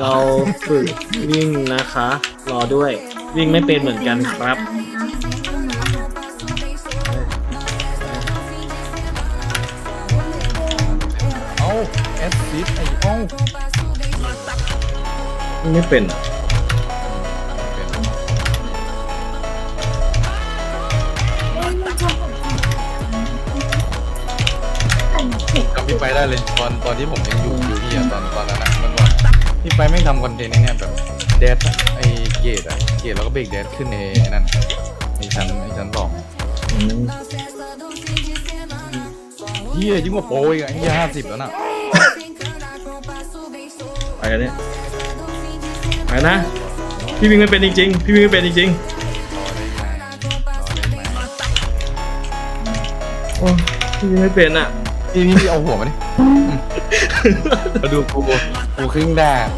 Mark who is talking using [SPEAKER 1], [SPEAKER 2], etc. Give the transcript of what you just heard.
[SPEAKER 1] เราฝึกวิ่งนะคะ รอด้วย วิ่งไม่เป็นเหมือนกันครับ
[SPEAKER 2] เอ้าแอสซิสไอ้เอ้า
[SPEAKER 1] วิ่งไม่เป็นอะ
[SPEAKER 2] จำพี่ไปได้เลย ตอนตอนที่ผมยังอยู่อยู่ที่อะตอน พี่ไปไม่งทำคอนเทนต์ไอ้เนี่ยแบบแดดอะไอ้เกตอะเกตแล้วก็เบรกแดดขึ้นในไอ้นั่นในชั้นในชั้นสอง
[SPEAKER 1] อืม
[SPEAKER 2] เฮียยิ่งกว่าโปรอีกอะเฮียห้าสิบแล้วน่ะ
[SPEAKER 1] ไปกันเนี่ยไปนะ พี่วิ่งไม่เป็นจริงๆพี่วิ่งไม่เป็นจริง
[SPEAKER 2] รอได้ไหมรอได้ไหม
[SPEAKER 1] ๆโอ้พี่วิ่งไม่เป็นอะ
[SPEAKER 2] พี่พี่พี่เอาหัวมาดิมาดูกูกูครึ่งแดด